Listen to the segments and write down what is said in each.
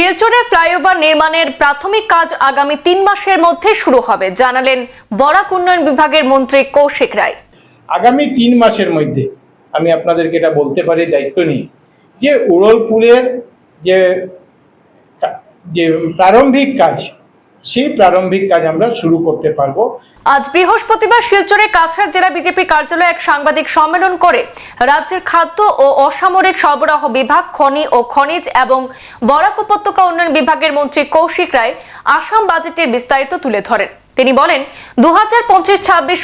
শিলচরে flyover নির্মাণের প্রাথমিক কাজ আগামী তিন মাসের মধ্যে শুরু হবে, জানালেন বরাক উন্নয়ন বিভাগের মন্ত্রী কৌশিক রায়। আগামী তিন মাসের মধ্যে আমি আপনাদেরকে এটা বলতে পারি, দায়িত্ব নিয়ে। যে উড়লপুরের যে যে প্রারম্ভিক কাজ সেই প্রারম্ভিক কাজ আমরা শুরু করতে পারব। আজ বৃহস্পতিবার শিলচরে কাছাড় জেলা বিজেপি কার্যালয়ে এক সাংবাদিক সম্মেলন করে রাজ্যের খাদ্য ও অসামরিক সরবরাহ বিভাগ, খনি ও খনিজ এবং বরাক উপত্যকা উন্নয়ন বিভাগের মন্ত্রী কৌশিক রায় আসাম বাজেটের বিস্তারিত তুলে ধরেন। তিনি বলেন দু হাজার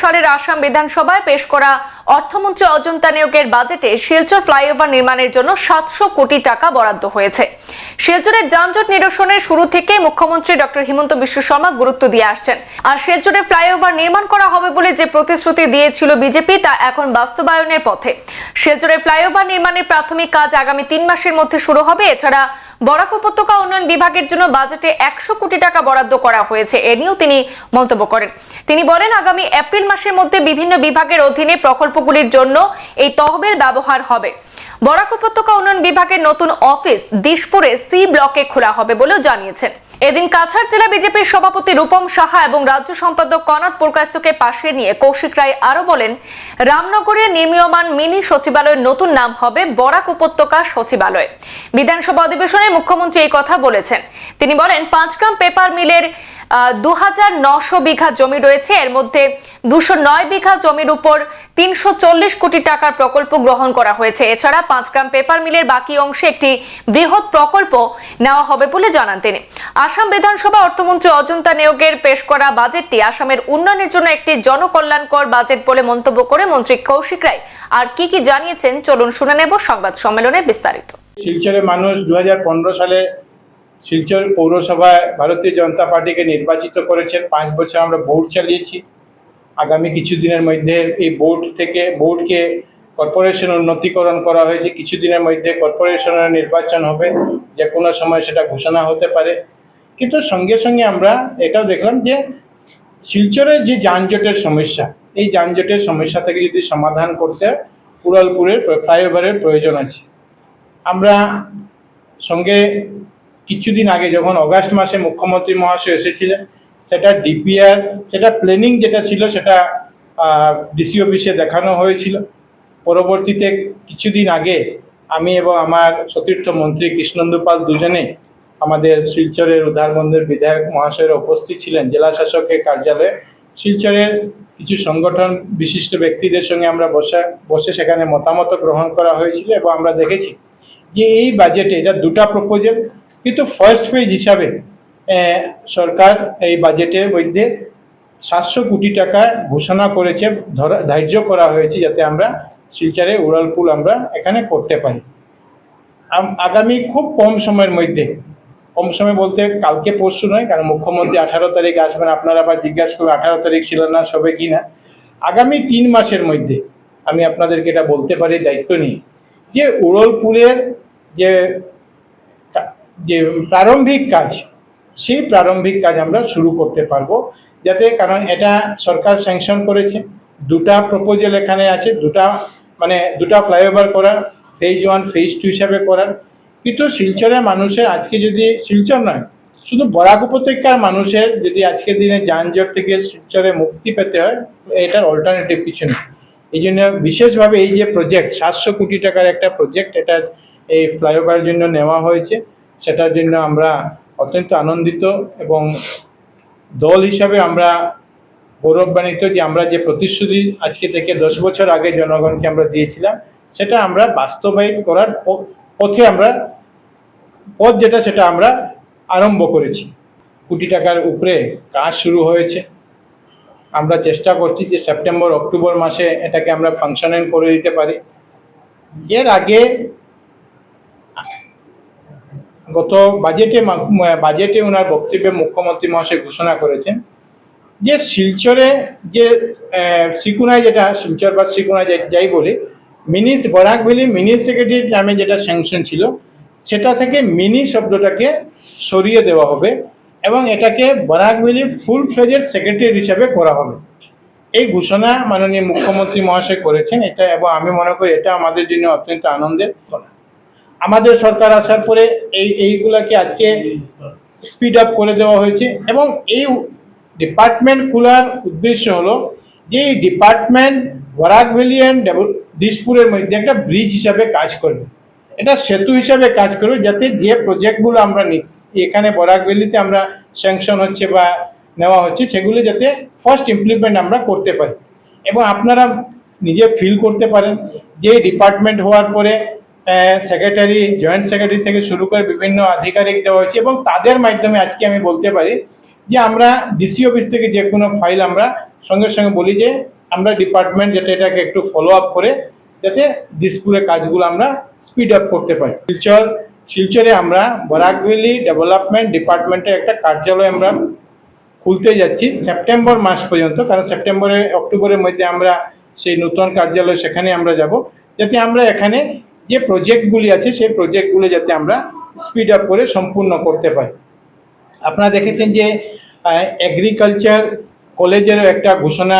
সালের আসাম বিধানসভায় পেশ করা অর্থমন্ত্রী অজন্তা নিয়োগের বাজেটে শিলচর ফ্লাইওভার নির্মাণের জন্য সাতশো কোটি টাকা বরাদ্দ হয়েছে। শিলচরের যানজট নিরসনের শুরু থেকে মুখ্যমন্ত্রী ডক্টর হিমন্ত বিশ্ব শর্মা গুরুত্ব দিয়ে আসছেন। আর শিলচরে ফ্লাইওভার নির্মাণ করা হবে বলে যে প্রতিশ্রুতি দিয়েছিল বিজেপি, তা এখন বাস্তবায়নের পথে। শিলচরে ফ্লাইওভার নির্মাণের প্রাথমিক কাজ আগামী তিন মাসের মধ্যে শুরু হবে। এছাড়া বরাক উপত্যকা উন্নয়ন বিভাগের জন্য বাজেটে একশো কোটি টাকা বরাদ্দ করা হয়েছে। এ নিয়েও তিনি মন্তব্য করেন। তিনি বলেন, আগামী এপ্রিল মাসের মধ্যে বিভিন্ন বিভাগের অধীনে প্রকল্পগুলির জন্য এই তহবিল ব্যবহার হবে। বরাক উপত্যকা উন্নয়ন বিভাগের নতুন অফিস দিশপুরে সি ব্লকে খোলা হবে বলেও জানিয়েছেন। এদিন কাছাড় জেলা বিজেপির সভাপতি রূপম সাহা এবং রাজ্য সম্পাদক কনাথ পুরকাস্তকে পাশে নিয়ে কৌশিক রায় আরও বলেন, রামনগরে নির্মীয়মান মিনি সচিবালয়ের নতুন নাম হবে বরাক উপত্যকা সচিবালয়। বিধানসভা অধিবেশনে মুখ্যমন্ত্রী এই কথা বলেছেন। তিনি বলেন পাঁচগ্রাম পেপার মিলের দু হাজার নশো বিঘা জমি রয়েছে। এর মধ্যে দুশো নয় বিঘা জমির উপর তিনশো চল্লিশ কোটি টাকার প্রকল্প গ্রহণ করা হয়েছে। এছাড়া পাঁচগ্রাম পেপার মিলের বাকি অংশে একটি বৃহৎ প্রকল্প নেওয়া হবে বলে জানান তিনি। আসাম বিধানসভা অর্থমন্ত্রী অজন্তা নিয়োগের পেশ করা বাজেটটি আসামের উন্নয়নের জন্য একটি জনকল্যাণকর বাজেট বলে মন্তব্য করে মন্ত্রী কৌশিক রায়। আর কি কি জানিয়েছেন, চলুন শুনে নেব সংবাদ সম্মেলনে বিস্তারিত। শিলচরের মানুষ দুহাজার পনেরো সালে শিলচর পৌরসভায় ভারতীয় জনতা পার্টিকে নির্বাচিত করেছেন। পাঁচ বছর আমরা ভোট চালিয়েছি। আগামী কিছুদিনের মধ্যে এই বোর্ড থেকে বোর্ডকে কর্পোরেশন উন্নতিকরণ করা হয়েছে। কিছুদিনের মধ্যে কর্পোরেশনের নির্বাচন হবে। যে কোনো সময় সেটা ঘোষণা হতে পারে। কিন্তু সঙ্গে সঙ্গে আমরা এটাও দেখলাম যে শিলচরের যে যানজটের সমস্যা, এই যানজটের সমস্যা থেকে যদি সমাধান করতে উড়ালপুরের ফ্লাইওভারের প্রয়োজন আছে। আমরা সঙ্গে কিছুদিন আগে যখন অগাস্ট মাসে মুখ্যমন্ত্রী মহাশয় এসেছিলেন, সেটা ডিপিআর, সেটা প্ল্যানিং যেটা ছিল, সেটা ডিসি অফিসে দেখানো হয়েছিল। পরবর্তীতে কিছুদিন আগে আমি এবং আমার সতীর্থ মন্ত্রী কৃষ্ণন্দু পাল দুজনে আমাদের শিলচরের উদারবন্দের বিধায়ক মহাশয়ের উপস্থিত ছিলেন জেলা শাসকের কার্যালয়ে। শিলচরের কিছু সংগঠন, বিশিষ্ট ব্যক্তিদের সঙ্গে আমরা বসে বসে সেখানে মতামত গ্রহণ করা হয়েছিল এবং আমরা দেখেছি যে এই বাজেটে এটা দুটা প্রপোজাল কিন্তু ফার্স্ট ফেজ হিসাবে সরকার এই বাজেটের মধ্যে সাতশো কোটি টাকা ঘোষণা করেছে, ধরা, ধার্য করা হয়েছে যাতে আমরা শিলচরে উড়ালপুল আমরা এখানে করতে পারি। আগামী খুব কম সময়ের মধ্যে কম সময় বলতে কালকে পরশু নয়, কারণ মুখ্যমন্ত্রী আঠারো তারিখ আসবেন। আপনারা আবার জিজ্ঞাসা করবেন, আঠারো তারিখ ছিল না, সবে কি না? আগামী তিন মাসের মধ্যে আমি আপনাদেরকে এটা বলতে পারি, দায়িত্ব নিই যে উড়লপুরের যে যে প্রারম্ভিক কাজ, সেই প্রারম্ভিক কাজ আমরা শুরু করতে পারব। যাতে কারণ এটা সরকার স্যাংশন করেছে, দুটা প্রপোজাল এখানে আছে, দুটা মানে দুটা ফ্লাইওভার করার, ফেজ ওয়ান, ফেজ টু হিসাবে করার। কিন্তু শিলচরের মানুষের আজকে যদি, শিলচর নয়, শুধু বরাক উপত্যকার মানুষের যদি আজকের দিনে যানজট থেকে শিলচরে মুক্তি পেতে হয়, এটার অল্টারনেটিভ কিছু নেই। এই জন্য বিশেষভাবে এই যে প্রজেক্ট সাতশো কোটি টাকার একটা প্রজেক্ট এটা এই ফ্লাইওভারের জন্য নেওয়া হয়েছে। সেটার জন্য আমরা অত্যন্ত আনন্দিত এবং দল হিসাবে আমরা গৌরবান্বিত যে আমরা যে প্রতিশ্রুতি আজকে থেকে দশ বছর আগে জনগণকে আমরা দিয়েছিলাম, সেটা আমরা বাস্তবায়িত করার পথে আমরা পথ যেটা সেটা আমরা আরম্ভ করেছি। কোটি টাকার উপরে কাজ শুরু হয়েছে। আমরা চেষ্টা করছি যে সেপ্টেম্বর অক্টোবর মাসে এটাকে আমরা ফাংশনাল করে দিতে পারি। এর আগে গত বাজেটে বাজেটে ওনার বক্তব্যে মুখ্যমন্ত্রী মহাশয় ঘোষণা করেছেন যে শিলচরে যে আহ, শ্রীকুনায় যেটা শিলচর বা শ্রীকুনায় যাই বলি mini Barak valley mini secretary নামে যেটা স্যাংশন ছিল সেটা থেকে মিনি শব্দটাকে সরিয়ে দেওয়া হবে এবং এটাকে বরাক ভ্যালি ফুল ফ্লেজের সেক্রেটারি হিসাবে করা হবে। এই ঘোষণা মাননীয় মুখ্যমন্ত্রী মহাশয় করেছেন। এটা এবং আমি মনে করি এটা আমাদের জন্য অত্যন্ত আনন্দের ঘটনা। আমাদের সরকার আসার পরে এই, এইগুলাকে আজকে স্পিড আপ করে দেওয়া হয়েছে এবং এই ডিপার্টমেন্ট খোলার উদ্দেশ্য হলো যে এই ডিপার্টমেন্ট বরাক ভ্যালি অ্যান্ড দিসপুরের মধ্যে একটা ব্রিজ হিসাবে কাজ করবে। এটা সেতু হিসাবে কাজ করবে যাতে যে প্রজেক্টগুলো আমরা এখানে বরাক ভ্যালিতে আমরা স্যাংশন হচ্ছে বা নেওয়া হচ্ছে, সেগুলো যাতে ফার্স্ট ইমপ্লিমেন্ট আমরা করতে পারি। এবং আপনারা নিজে ফিল করতে পারেন, যে ডিপার্টমেন্ট হওয়ার পরে সেক্রেটারি জয়েন্ট সেক্রেটারি থেকে শুরু করে বিভিন্ন আধিকারিক দেওয়া হয়েছে এবং তাদের মাধ্যমে আজকে আমি বলতে পারি যে আমরা ডিসি অফিস থেকে যে কোনো ফাইল আমরা সঙ্গে সঙ্গে বলি যে আমরা ডিপার্টমেন্ট যাতে এটাকে একটু ফলো আপ করে যাতে দিসপুরের কাজগুলো আমরা স্পিড আপ করতে পারি। শিলচর শিলচরে আমরা বরাকভ্যালি ডেভেলপমেন্ট ডিপার্টমেন্টের একটা কার্যালয় আমরা খুলতে যাচ্ছি সেপ্টেম্বর মাস পর্যন্ত, কারণ সেপ্টেম্বরে, অক্টোবরের মধ্যে আমরা সেই নতুন কার্যালয় সেখানে আমরা যাব। যাতে আমরা এখানে যে প্রজেক্টগুলি আছে, সেই প্রজেক্টগুলো যাতে আমরা স্পিড আপ করে সম্পূর্ণ করতে পারি। আপনারা দেখেছেন যে এগ্রিকালচার কলেজেরও একটা ঘোষণা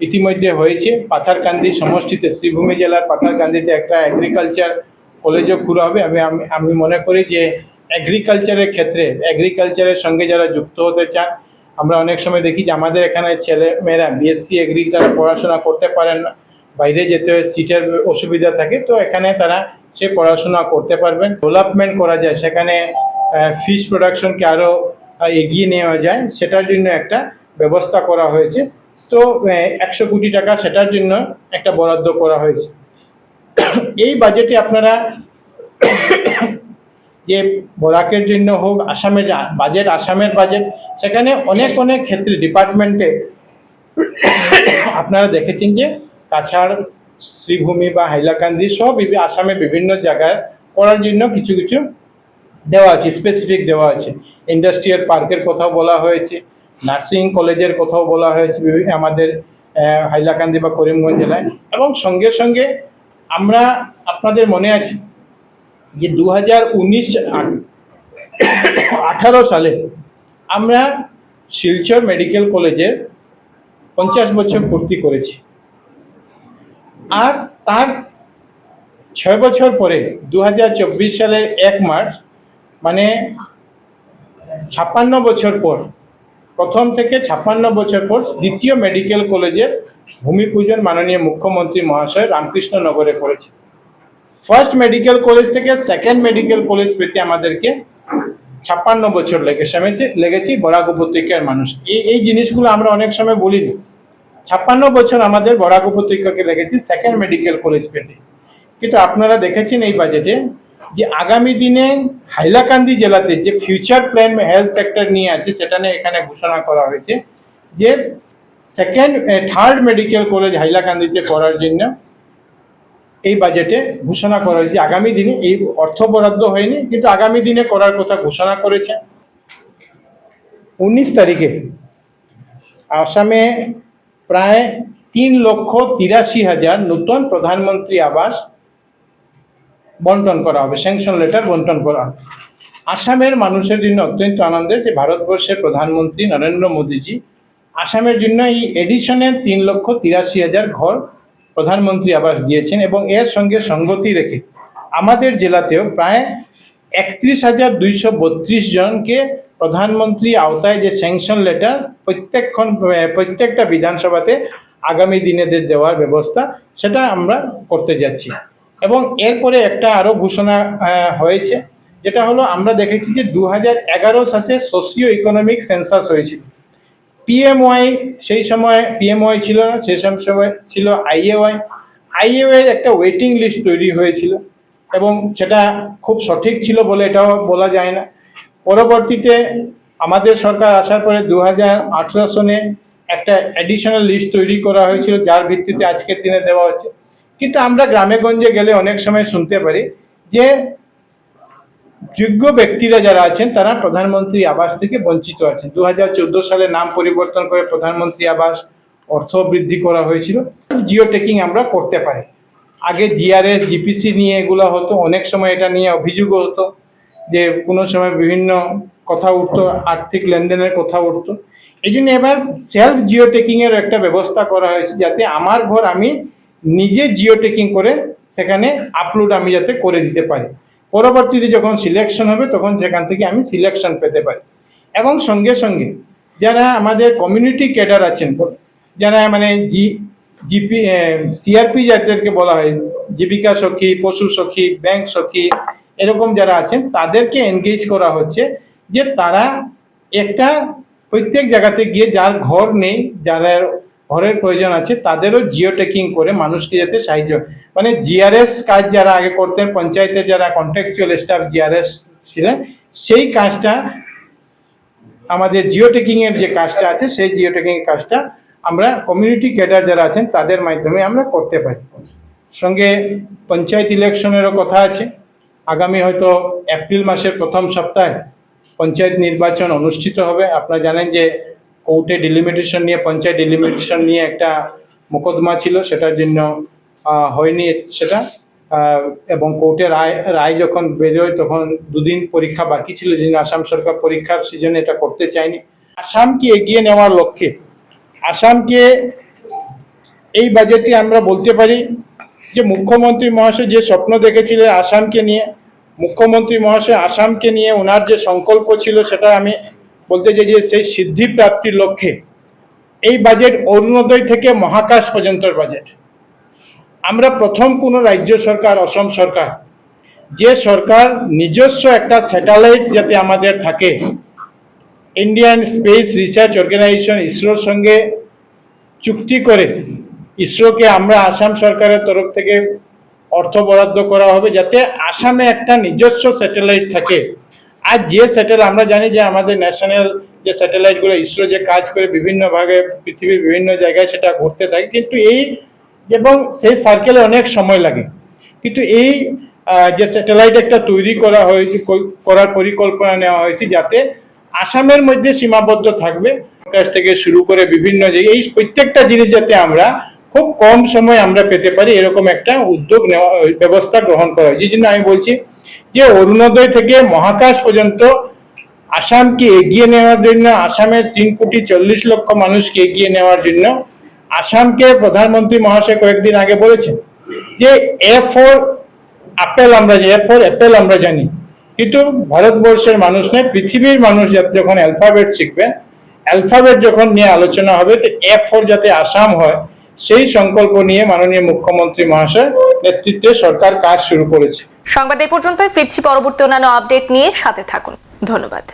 ইতিমধ্যে হয়েছে। পাথারকান্দি সমষ্টিতে, শ্রীভূমি জেলার পাথারকান্দিতে একটা এগ্রিকালচার কলেজও খুলে হবে। আমি আমি- মনে করি যে অ্যাগ্রিকালচারের ক্ষেত্রে এগ্রিকালচারের সঙ্গে যারা যুক্ত হতে চান আমরা অনেক সময় দেখি যে আমাদের এখানে ছেলে মেয়েরা বিএসসি এগ্রি তারা পড়াশোনা করতে পারেন না। বাইরে যেতে হয়, সিটের অসুবিধা থাকে। তো এখানে তারা সে পড়াশোনা করতে পারবেন। ডেভেলপমেন্ট করা যায়। সেখানে ফিশ প্রোডাকশনকে আরও এগিয়ে নেওয়া যায়। সেটার জন্য একটা ব্যবস্থা করা হয়েছে। তো একশো কোটি টাকা সেটার জন্য একটা বরাদ্দ করা হয়েছে। এই বাজেটে আপনারা যে বরাকের জন্য হোক, আসামের বাজেট আসামের বাজেট সেখানে অনেক অনেক ক্ষেত্রে ডিপার্টমেন্টে আপনারা দেখেছেন যে কাছাড়, শ্রীভূমি বা হাইলাকান্দি সব আসামে বিভিন্ন জায়গায় করার জন্য কিছু কিছু দেওয়া আছে স্পেসিফিক দেওয়া আছে। ইন্ডাস্ট্রিয়াল পার্কের কথাও বলা হয়েছে। নার্সিং কলেজের কথাও বলা হয়েছে আমাদের হাইলাকান্দি বা করিমগঞ্জ জেলায়। এবং সঙ্গে সঙ্গে আমরা আপনাদের মনে আছে যে দু হাজার উনিশ আঠারো সালে আমরা শিলচর মেডিকেল কলেজের পঞ্চাশ বছর পূর্তি করেছি। আর তার ছয় বছর পরে দু হাজার চব্বিশ সালের এক মার্চ মানে ছাপ্পান্ন বছর পর প্রথম থেকে ছাপ্পান্ন বছর পর দ্বিতীয় মেডিকেল কলেজের ভূমি পূজন মাননীয় মুখ্যমন্ত্রী মহাশয় রামকৃষ্ণ নগরে করেছে। ফার্স্ট মেডিকেল কলেজ থেকে সেকেন্ড মেডিকেল কলেজ পেতে আমাদেরকে ছাপ্পান্ন বছর লেগেছে আমি- লেগেছি বরাক উপত্যকার মানুষ। এই এই জিনিসগুলো আমরা অনেক সময় বলিনি। ছাপ্পান্ন বছর আমাদের বরাক উপত্যকাকে লেগেছে সেকেন্ড মেডিকেল কলেজ পেতে। কিন্তু আপনারা দেখেছেন এই বাজেটে যে আগামী দিনে হাইলাকান্দি জেলাতে যে ফিউচার প্ল্যান হেলথ সেক্টর নিয়ে আছে, সেটা নিয়ে এখানে ঘোষণা করা হয়েছে যে সেকেন্ড থার্ড মেডিকেল কলেজ হাইলাকান্দিতে করার জন্য এই বাজেটে ঘোষণা করা হয়েছে। আগামী দিনে এই অর্থ বরাদ্দ হয়নি, কিন্তু আগামী দিনে করার কথা ঘোষণা করেছে। উনিশ তারিখে আসামে প্রায় তিন লক্ষ তিরাশি হাজার নতুন প্রধানমন্ত্রী আবাস বন্টন করা হবে স্যাংশন লেটার বন্টন করা হবে। আসামের মানুষের জন্য অত্যন্ত আনন্দের যে ভারতবর্ষের প্রধানমন্ত্রী নরেন্দ্র মোদীজি, আসামের জন্য এই এডিশনের তিন লক্ষ তিরাশি হাজার ঘর প্রধানমন্ত্রী আবাস দিয়েছেন এবং এর সঙ্গে সঙ্গতি রেখে আমাদের জেলাতেও প্রায় একত্রিশ হাজার দুইশো বত্রিশ জনকে প্রধানমন্ত্রী আওতায় যে স্যাংশন লেটার প্রত্যেকক্ষণ প্রত্যেকটা বিধানসভাতে আগামী দিনেদের দেওয়ার ব্যবস্থা, সেটা আমরা করতে যাচ্ছি। এবং এরপরে একটা আরও ঘোষণা হয়েছে, যেটা হলো আমরা দেখেছি যে দু হাজার এগারো সালে সোশিও ইকোনমিক সেন্সাস হয়েছিল পিএমওয়াই সেই সময় পিএমওয়াই ছিল না, সেই সময় ছিল আইএওয়াই আইএওয়াই একটা ওয়েটিং লিস্ট তৈরি হয়েছিল এবং সেটা খুব সঠিক ছিল বলে এটাও বলা যায় না। পরবর্তীতে আমাদের সরকার আসার পরে দু হাজার আঠেরো সনে একটা অ্যাডিশনাল লিস্ট তৈরি করা হয়েছিল, যার ভিত্তিতে আজকের দিনে দেওয়া হচ্ছে। কিন্তু আমরা গ্রামে গঞ্জে গেলে অনেক সময় শুনতে পারি যে যোগ্য ব্যক্তিরা যারা আছেন, তারা প্রধানমন্ত্রী আবাস থেকে বঞ্চিত আছেন। দু হাজার চোদ্দ সালে নাম পরিবর্তন করে প্রধানমন্ত্রী আবাস অর্থ বৃদ্ধি করা হয়েছিল। জিও টেকিং আমরা করতে পারি। আগে জিআরএস, জিপিসি নিয়ে এগুলো হতো, অনেক সময় এটা নিয়ে অভিযোগও হতো যে কোনো সময় বিভিন্ন কথা উঠতো, আর্থিক লেনদেনের কথা উঠতো। এই জন্য এবার সেলফ জিও টেকিংয়ের একটা ব্যবস্থা করা হয়েছে যাতে আমার ঘর আমি নিজে জিও টেকিং করে সেখানে আপলোড আমি যাতে করে দিতে পারি। পরবর্তীতে যখন সিলেকশন হবে, তখন সেখান থেকে আমি সিলেকশন পেতে পারি। এবং সঙ্গে সঙ্গে যারা আমাদের কমিউনিটি ক্যাডার আছেন, যারা মানে জি জিপি সিআরপি যাদেরকে বলা হয়, জীবিকা সখী, পশু সখী ব্যাংক সখী, এরকম যারা আছেন, তাদেরকে এনগেজ করা হচ্ছে যে তারা একটা প্রত্যেক জায়গাতে গিয়ে যার ঘর নেই, যারা ঘরের প্রয়োজন আছে, তাদেরও জিও টেকিং করে মানুষকে যাতে সাহায্য মানে জিআরএস কাজ যারা আগে করতেন, পঞ্চায়েতে যারা কন্ট্রাকচুয়াল স্টাফ জিআরএস ছিলেন, সেই কাজটা, আমাদের জিও টেকিং এর যে কাজটা আছে, সেই জিও টেকিং কাজটা আমরা কমিউনিটি ক্যাডার যারা আছেন, তাদের মাধ্যমে আমরা করতে পারি। সঙ্গে পঞ্চায়েত ইলেকশনেরও কথা আছে। আগামী হয়তো এপ্রিল মাসের প্রথম সপ্তাহে পঞ্চায়েত নির্বাচন অনুষ্ঠিত হবে। আপনারা জানেন যে কোর্টে ডিলিমিটেশন নিয়ে, পঞ্চায়েত ডিলিমিটেশন নিয়ে একটা মোকদ্দমা ছিল, সেটার জন্য হয়নি সেটা। এবং কোর্টে রায় রায় যখন বেরোয় তখন দুদিন পরীক্ষা বাকি ছিল, যিনি আসাম সরকার পরীক্ষার সিজনে এটা করতে চায়নি। আসামকে এগিয়ে নেওয়ার লক্ষ্যে, আসামকে এই বাজেটে আমরা বলতে পারি যে, মুখ্যমন্ত্রী মহাশয় যে স্বপ্ন দেখেছিলেন আসামকে নিয়ে, মুখ্যমন্ত্রী মহাশয় আসামকে নিয়ে ওনার যে সংকল্প ছিল, সেটা আমি বলতে চাই যে সেই সিদ্ধি প্রাপ্তির লক্ষ্যে এই বাজেট অরুণোদয় থেকে মহাকাশ পর্যন্তর বাজেট আমরা প্রথম কোনো রাজ্য সরকার, অসম সরকার, যে সরকার নিজস্ব একটা স্যাটেলাইট যাতে আমাদের থাকে ইন্ডিয়ান স্পেস রিসার্চ অর্গানাইজেশন ইসরোর সঙ্গে চুক্তি করে ইসরোকে আমরা আসাম সরকারের তরফ থেকে অর্থ বরাদ্দ করা হবে যাতে আসামে একটা নিজস্ব স্যাটেলাইট থাকে। আর যে স্যাটেলাইট আমরা জানি যে আমাদের ন্যাশনাল যে স্যাটেলাইটগুলো ইসরো যে কাজ করে বিভিন্ন ভাগে পৃথিবীর বিভিন্ন জায়গায় সেটা ঘুরতে থাকে। কিন্তু এই এবং সেই সার্কেলে অনেক সময় লাগে। কিন্তু এই যে স্যাটেলাইট একটা তৈরি করা হয়েছে করার পরিকল্পনা নেওয়া হয়েছে যাতে আসামের মধ্যে সীমাবদ্ধ থাকবে। কাছ থেকে শুরু করে বিভিন্ন জায়গায় এই প্রত্যেকটা জিনিস যাতে আমরা খুব কম সময় আমরা পেতে পারি, এরকম একটা উদ্যোগ নেওয়া, ব্যবস্থা গ্রহণ করা হয়। যে জন্য আমি বলছি যে অরুণোদয় থেকে মহাকাশ পর্যন্ত আসামকে এগিয়ে নেওয়ার জন্য, আসামের তিন কোটি চল্লিশ লক্ষ মানুষকে এগিয়ে নেওয়ার জন্য আসামকে প্রধানমন্ত্রী মহাশয় কয়েকদিন আগে বলেছেন যে এ ফর আপেল আমরা, এ ফর অ্যাপেল আমরা জানি। কিন্তু ভারতবর্ষের মানুষ নয়, পৃথিবীর মানুষ যখন অ্যালফাবেট শিখবে, অ্যালফাবেট যখন নিয়ে আলোচনা হবে, তো এ ফর যাতে আসাম হয় সেই সংকল্প নিয়ে মাননীয় মুখ্যমন্ত্রী মহাশয় নেতৃত্বে সরকার কাজ শুরু করেছে। সংবাদ এই পর্যন্তই। ফিরছি পরবর্তী অন্যান্য আপডেট নিয়ে সাথে থাকুন। ধন্যবাদ।